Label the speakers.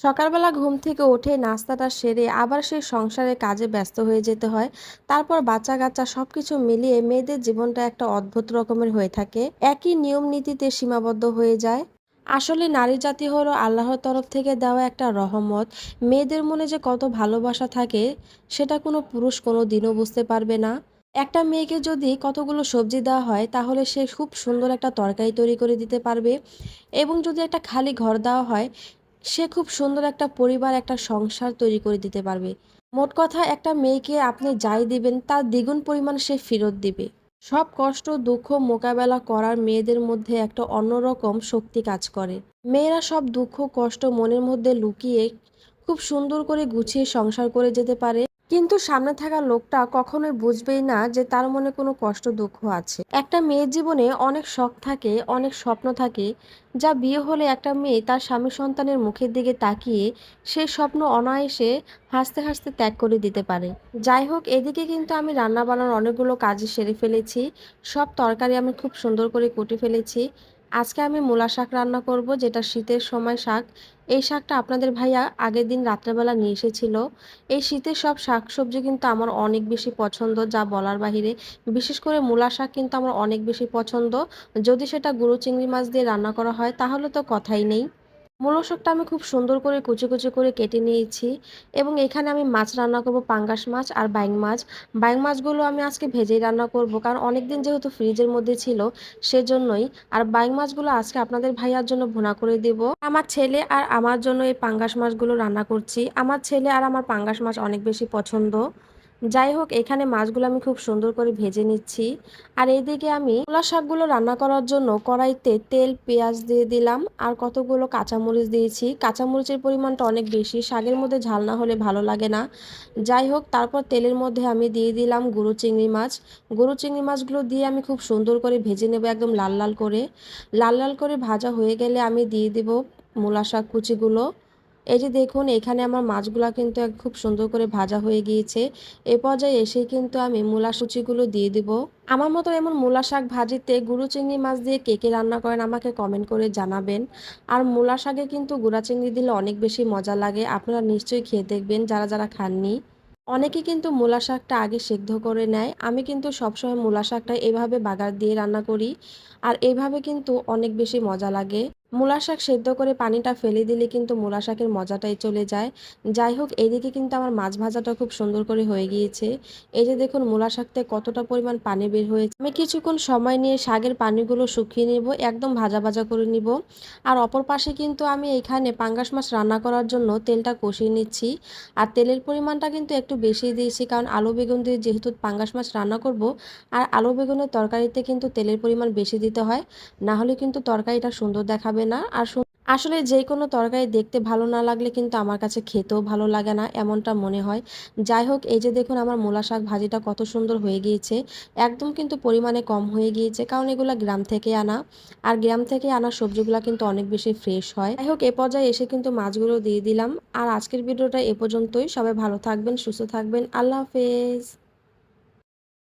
Speaker 1: সকালবেলা ঘুম থেকে উঠে নাস্তাটা সেরে আবার সেই সংসারে কাজে ব্যস্ত হয়ে যেতে হয়। তারপর বাচ্চা কাচ্চা সব কিছু মিলিয়ে মেয়েদের জীবনটা একটা অদ্ভুত রকমের হয়ে থাকে। একই নিয়ম নীতিতে সীমাবদ্ধ হয়ে যায়। আসলে নারী জাতি হলো আল্লাহর তরফ থেকে দেওয়া একটা রহমত। মেয়েদের মনে যে কত ভালোবাসা থাকে, সেটা কোনো পুরুষ কোনো দিনও বুঝতে পারবে না। একটা মেয়েকে যদি কতগুলো সবজি দেওয়া হয়, তাহলে সে খুব সুন্দর একটা তরকারি তৈরি করে দিতে পারবে। এবং যদি একটা খালি ঘর দেওয়া হয় সে খুব সুন্দর একটা পরিবার, একটা সংসার তৈরি করে দিতে পারবে। মোট কথা, একটা মেয়েকে আপনি যাই দিবেন, তার দ্বিগুণ পরিমাণ সে ফেরত দিবে। সব কষ্ট, দুঃখ মোকাবেলা করার মেয়েদের মধ্যে একটা অন্যরকম শক্তি কাজ করে। মেয়েরা সব দুঃখ, কষ্ট মনের মধ্যে লুকিয়ে খুব সুন্দর করে গুছিয়ে সংসার করে যেতে পারে। কিন্তু সামনে থাকা লোকটা কখনোই বুঝবেই না যে তার মনে কোনো কষ্ট, দুঃখ আছে। একটা মেয়ের জীবনে অনেক শখ থাকে, অনেক স্বপ্ন থাকে, যা বিয়ে হলে একটা মেয়ে তার স্বামী সন্তানের মুখের দিকে তাকিয়ে সেই স্বপ্ন অনায়াসে হাসতে হাসতে ত্যাগ করে দিতে পারে। যাই হোক, এদিকে কিন্তু আমি রান্না বান্নার অনেকগুলো কাজে সেরে ফেলেছি। সব তরকারি আমি খুব সুন্দর করে কুটে ফেলেছি। আজকে আমি মূলা শাক রান্না করব, যেটা শীতের সময় শাক। এই শাকটা আপনাদের ভাইয়া আগের দিন রাত্রেবেলা নিয়ে এসেছিল। এই শীতের সব শাক সবজি কিন্তু আমার অনেক বেশি পছন্দ, যা বলার বাহিরে। বিশেষ করে মূলা শাক কিন্তু আমার অনেক বেশি পছন্দ। যদি সেটা গুঁড়ো চিংড়ি মাছ দিয়ে রান্না করা হয়, তাহলে তো কথাই নেই। মূলো শাকটা আমি খুব সুন্দর করে কুচি কুচি করে কেটে নিয়েছি এবং এখানে আমি মাছ রান্না করব, পাঙ্গাস মাছ আর বাইং মাছ। বাইং মাছগুলো আমি আজকে ভেজেই রান্না করব কারণ অনেক দিন যেহেতু ফ্রিজের মধ্যে ছিল সেজন্যই। আর বাইং মাছগুলো আজকে আপনাদের ভাইয়ার জন্য ভুনা করে দেব। আমার ছেলে আর আমার জন্য এই পাঙ্গাস মাছগুলো রান্না করছি। আমার ছেলে আর আমার পাঙ্গাস মাছ অনেক বেশি পছন্দ। যাই হোক, এখানে মাছগুলো আমি খুব সুন্দর করে ভেজে নিচ্ছি। আর এইদিকে আমি মূলা শাকগুলো রান্না করার জন্য কড়াইতে তেল, পেঁয়াজ দিয়ে দিলাম আর কতগুলো কাঁচামরিচ দিয়েছি। কাঁচামরিচের পরিমাণটা অনেক বেশি, শাকের মধ্যে ঝাল না হলে ভালো লাগে না। যাই হোক, তারপর তেলের মধ্যে আমি দিয়ে দিলাম গুঁড়ো চিংড়ি মাছ। গুঁড়ো চিংড়ি মাছগুলো দিয়ে আমি খুব সুন্দর করে ভেজে নেব একদম লাল লাল করে। লাল লাল করে ভাজা হয়ে গেলে আমি দিয়ে দেব মূলা শাক কুচিগুলো। এই যে দেখুন, এখানে আমার মাছগুলা কিন্তু খুব সুন্দর করে ভাজা হয়ে গিয়েছে। এ পর্যায়ে এসে কিন্তু আমি মূলা সুচিগুলো দিয়ে দিব। আমার মতো এমন মূলা শাক ভাজিতে গুঁড়ো চিংড়ি মাছ দিয়ে কে কে রান্না করেন আমাকে কমেন্ট করে জানাবেন। আর মূলা শাকে কিন্তু গুঁড়া চিংড়ি দিলে অনেক বেশি মজা লাগে, আপনারা নিশ্চয়ই খেয়ে দেখবেন যারা যারা খাননি। অনেকে কিন্তু মূলা শাকটা আগে সেদ্ধ করে নেয়। আমি কিন্তু সবসময় মূলা শাকটা এভাবে বাগার দিয়ে রান্না করি। আর এভাবে কিন্তু অনেক বেশি মজা লাগে। মূলা শাক সেদ্ধ করে পানিটা ফেলে দিলে কিন্তু মূলা শাকের মজাটাই চলে যায়। যাই হোক, এইদিকে কিন্তু আমার মাছ ভাজাটা খুব সুন্দর করে হয়ে গিয়েছে। এই যে দেখুন, মূলা শাকতে কতটা পরিমাণ পানি বের হয়েছে। আমি কিছুক্ষণ সময় নিয়ে শাকের পানিগুলো শুকিয়ে নেব, একদম ভাজা ভাজা করে নিব। আর অপর পাশে কিন্তু আমি এখানে পাঙ্গাস মাছ রান্না করার জন্য তেলটা কষিয়ে নিচ্ছি। আর তেলের পরিমাণটা কিন্তু একটু বেশি দিয়েছি, কারণ আলু বেগুন দিয়ে যেহেতু পাঙ্গাস মাছ রান্না করব, আর আলু বেগুনের তরকারিতে কিন্তু তেলের পরিমাণ বেশি দিতে হয়। না হলে কিন্তু তরকারিটা সুন্দর দেখাবে না। আর আসলে যে কোনো তরকারি দেখতে ভালো না লাগলে কিন্তু আমার কাছে খেতেও ভালো লাগে না, এমনটা মনে হয়। যাই হোক, এই যে দেখুন আমার মূলা শাক ভাজিটা কত সুন্দর হয়ে গিয়েছে। একদম কিন্তু পরিমাণে কম হয়ে গিয়েছে, কারণ এগুলো গ্রাম থেকে আনা। আর গ্রাম থেকে আনা সবজিগুলো কিন্তু অনেক বেশি ফ্রেশ হয়। যাই হোক, এ পর্যায়ে এসে কিন্তু মাছগুলো দিয়ে দিলাম। আর আজকের ভিডিওটা এ পর্যন্তই। সবাই ভালো থাকবেন, সুস্থ থাকবেন। আল্লাহ হাফেজ।